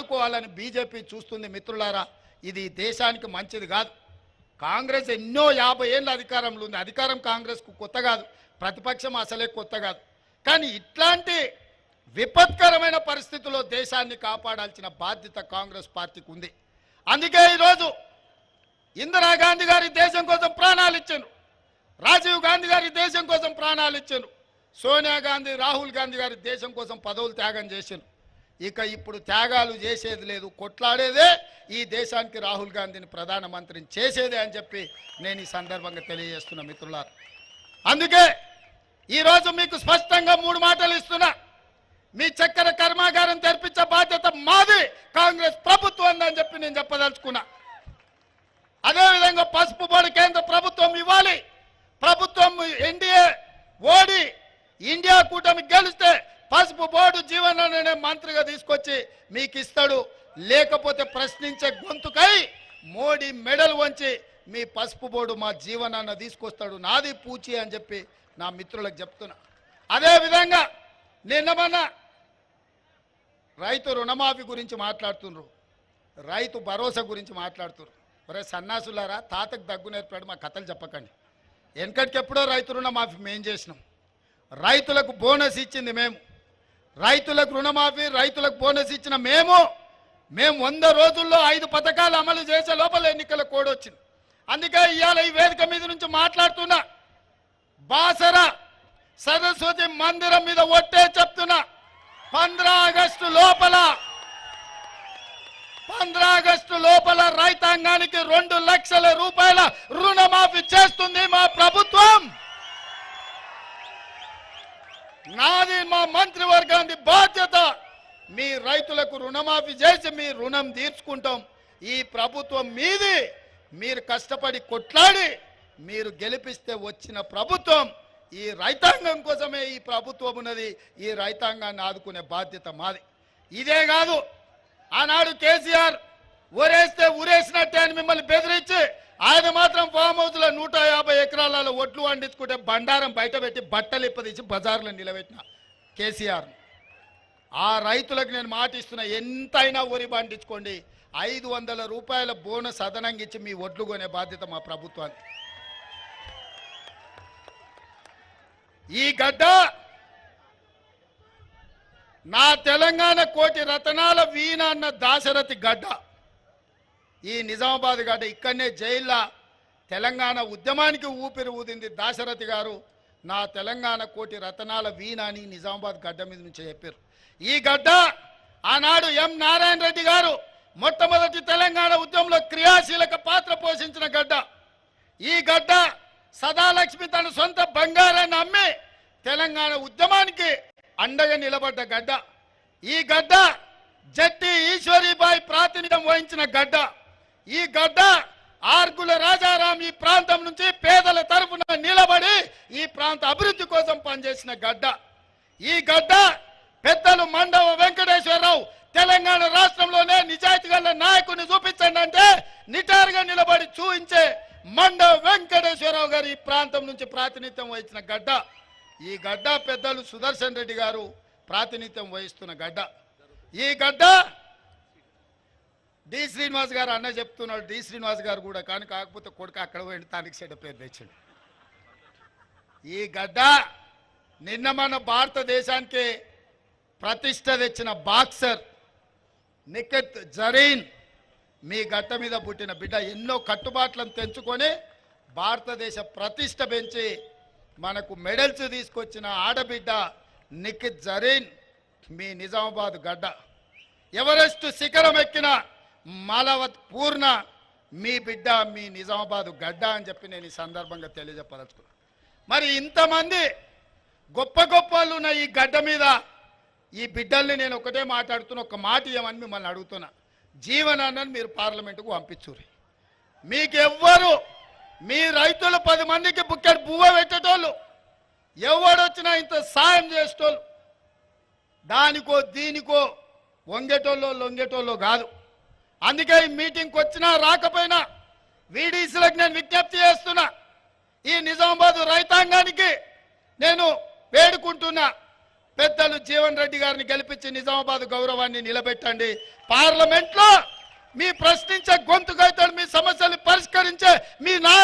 వాడుకోవాలని బీజేపీ చూస్తుంది మిత్రులారా ఇది దేశానికి మంచిది కాదు. కాంగ్రెస్ ఎన్నో యాభై ఏళ్ళ అధికారంలో ఉంది. అధికారం కాంగ్రెస్కు కొత్త కాదు. ప్రతిపక్షం అసలే కొత్త కాదు. కానీ ఇట్లాంటి విపత్కరమైన పరిస్థితుల్లో దేశాన్ని కాపాడాల్సిన బాధ్యత కాంగ్రెస్ పార్టీకి ఉంది. అందుకే ఈరోజు ఇందిరాగాంధీ గారి దేశం కోసం ప్రాణాలు ఇచ్చారు. రాజీవ్ గాంధీ గారి దేశం కోసం ప్రాణాలు ఇచ్చారు. సోనియా గాంధీ రాహుల్ గాంధీ గారి దేశం కోసం పదవులు త్యాగం చేశారు. ఇక ఇప్పుడు త్యాగాలు చేసేది లేదు కొట్లాడేదే ఈ దేశానికి రాహుల్ గాంధీని ప్రధానమంత్రిని చేసేదే అని చెప్పి నేను ఈ సందర్భంగా తెలియజేస్తున్నా మిత్రులారు. అందుకే ఈరోజు మీకు స్పష్టంగా మూడు మాటలు ఇస్తున్నా. మీ చక్కెర కర్మాగారం తెరిపించే బాధ్యత మాది కాంగ్రెస్ ప్రభుత్వం అని చెప్పి నేను చెప్పదలుచుకున్నా. అదేవిధంగా పసుపు బోర్డు కేంద్ర ప్రభుత్వం ఇవ్వాలి. ప్రభుత్వం ఎన్డీఏ ఓడి ఇండియా కూటమి గెలిస్తే పసుపు బోర్డు జీవనాన్ని మంత్రిగా తీసుకొచ్చి మీకు ఇస్తాడు లేకపోతే ప్రశ్నించే గొంతుకై మోడీ మెడల్ వంచి మీ పసుపు బోర్డు మా జీవనాన్న తీసుకొస్తాడు. నాది పూచి అని చెప్పి నా మిత్రులకు చెప్తున్నా. అదేవిధంగా నిన్నమన్న రైతు రుణమాఫీ గురించి మాట్లాడుతున్నారు రైతు భరోసా గురించి మాట్లాడుతున్నారు ఒరే సన్నాసులారా తాతకు దగ్గు నేర్పాడు మా కథలు చెప్పకండి. వెనకటికెప్పుడో రైతు రుణమాఫీ మేం చేసినాం. రైతులకు బోనస్ ఇచ్చింది మేము. రైతులకు రుణమాఫీ రైతులకు బోనస్ ఇచ్చిన మేము మేము వంద రోజుల్లో ఐదు పథకాలు అమలు చేసే లోపల ఎన్నికల కోడ్ వచ్చింది. అందుకే ఇవాళ ఈ వేదిక మీద నుంచి మాట్లాడుతున్నా. బాసర సరస్వతి మందిరం మీద ఒట్టే చెప్తున్నా. పంద్రా ఆగస్టు లోపల పంద్రా ఆగస్టు లోపల రైతాంగానికి రెండు లక్షల రూపాయల రుణమాఫీ చేస్తుంది మా ప్రభుత్వం. నాది మా మంత్రివర్గానికి బాధ్యత. మీ రైతులకు రుణమాఫీ చేసి మీ రుణం తీర్చుకుంటాం. ఈ ప్రభుత్వం మీది. మీరు కష్టపడి కొట్లాడి మీరు గెలిపిస్తే వచ్చిన ప్రభుత్వం. ఈ రైతాంగం కోసమే ఈ ప్రభుత్వం ఉన్నది. ఈ రైతాంగాన్ని ఆదుకునే బాధ్యత మాది. ఇదే కాదు ఆనాడు కేసీఆర్ ఊరేస్తే ఊరేసినట్టే అని మిమ్మల్ని బెదిరించి ఆయన మాత్రం ఫామ్ హౌస్లో నూట యాభై ఎకరాలలో ఒట్లు వండించుకుంటే బండారం బయట పెట్టి బట్టలు ఇప్పదీసి బజార్లో నిలబెట్టిన కేసీఆర్. ఆ రైతులకు నేను మాట ఇస్తున్నా ఎంతైనా వరి పండించుకోండి. ఐదు వందల రూపాయల బోనస్ అదనంగా ఇచ్చి మీ ఒడ్లు కొనే బాధ్యత మా ప్రభుత్వానికి. ఈ గడ్డ నా తెలంగాణ కోటి రతనాల వీణ అన్న దాశరథి గడ్డ. ఈ నిజామాబాద్ గడ్డ ఇక్కడనే జైల్లో తెలంగాణ ఉద్యమానికి ఊపిరి ఊదింది దాశరథి గారు. నా తెలంగాణ కోటి రతనాల వీణ అని నిజామాబాద్ గడ్డ మీద నుంచి చెప్పారు. ఈ గడ్డ ఆనాడు ఎం నారాయణ రెడ్డి గారు మొట్టమొదటి తెలంగాణ ఉద్యమంలో క్రియాశీలక పాత్ర పోషించిన గడ్డ. ఈ గడ్డ సదాలక్ష్మి తన సొంత బంగారాన్ని అమ్మి తెలంగాణ ఉద్యమానికి అండగా నిలబడ్డ గడ్డ. ఈ గడ్డ జట్టి ఈశ్వరీబాయి ప్రాతినిధ్యం వహించిన గడ్డ. ఈ గడ్డ ఆర్గుల రాజారాం ఈ ప్రాంతం నుంచి పేదల తరఫున నిలబడి ఈ ప్రాంత అభివృద్ధి కోసం పనిచేసిన గడ్డ. ఈ గడ్డ పెద్దలు మండవ వెంకటేశ్వరరావు తెలంగాణ రాష్ట్రంలోనే నిజాయితీ గల నాయకుని చూపించండి అంటే నిటారుగా నిలబడి చూపించే మండవ వెంకటేశ్వరరావు గారు ఈ ప్రాంతం నుంచి ప్రాతినిధ్యం వహించిన గడ్డ. ఈ గడ్డ పెద్దలు సుదర్శన్ రెడ్డి గారు ప్రాతినిధ్యం వహిస్తున్న గడ్డ. ఈ గడ్డ డి శ్రీనివాస్ గారు అన్న చెప్తున్నాడు డి శ్రీనివాస్ గారు కూడా కానీ కాకపోతే కొడుకు అక్కడ పోయి తానికి చెడ్డ పేరు తెచ్చాడు. ఈ గడ్డ నిన్న మన భారతదేశానికి ప్రతిష్ట తెచ్చిన బాక్సర్ నిఖత్ జరీన్ మీ గడ్డ మీద పుట్టిన బిడ్డ. ఎన్నో కట్టుబాట్లను తెంచుకొని భారతదేశ ప్రతిష్ట పెంచి మనకు మెడల్స్ తీసుకొచ్చిన ఆడబిడ్డ నిఖిత్ జరీన్ మీ నిజామాబాద్ గడ్డ. ఎవరెస్ట్ శిఖరం ఎక్కిన మాలవత్ పూర్ణ మీ బిడ్డ మీ నిజామాబాద్ గడ్డ అని చెప్పి నేను ఈ సందర్భంగా తెలియజెప్పదలుచుకున్నాను మరి ఇంతమంది గొప్ప గొప్ప వాళ్ళు ఉన్న ఈ గడ్డ మీద ఈ బిడ్డల్ని నేను ఒకటే మాట్లాడుతున్నా ఒక మాట ఇవ్వమని మిమ్మల్ని అడుగుతున్నా. జీవనాన్నని మీరు పార్లమెంటుకు పంపించుర్రి మీకెవ్వరు మీ రైతులు పది మందికి బుక్కెట్ బువ్వ పెట్టేటోళ్ళు ఎవడొచ్చినా ఇంత సాయం చేసేటోళ్ళు దానికో దీనికో వంగేటోళ్ళు లొంగేటోళ్ళు కాదు. అందుకే ఈ మీటింగ్కి వచ్చినా రాకపోయినా వీడీసీలకు నేను విజ్ఞప్తి చేస్తున్నా. ఈ నిజామాబాద్ రైతాంగానికి నేను వేడుకుంటున్నా. పెద్దలు జీవన్ రెడ్డి గారిని గెలిపించి నిజామాబాద్ గౌరవాన్ని నిలబెట్టండి. పార్లమెంట్లో మీ ప్రశ్నించే గొంతుకైతే మీ సమస్యలు పరిష్కరించే మీ నా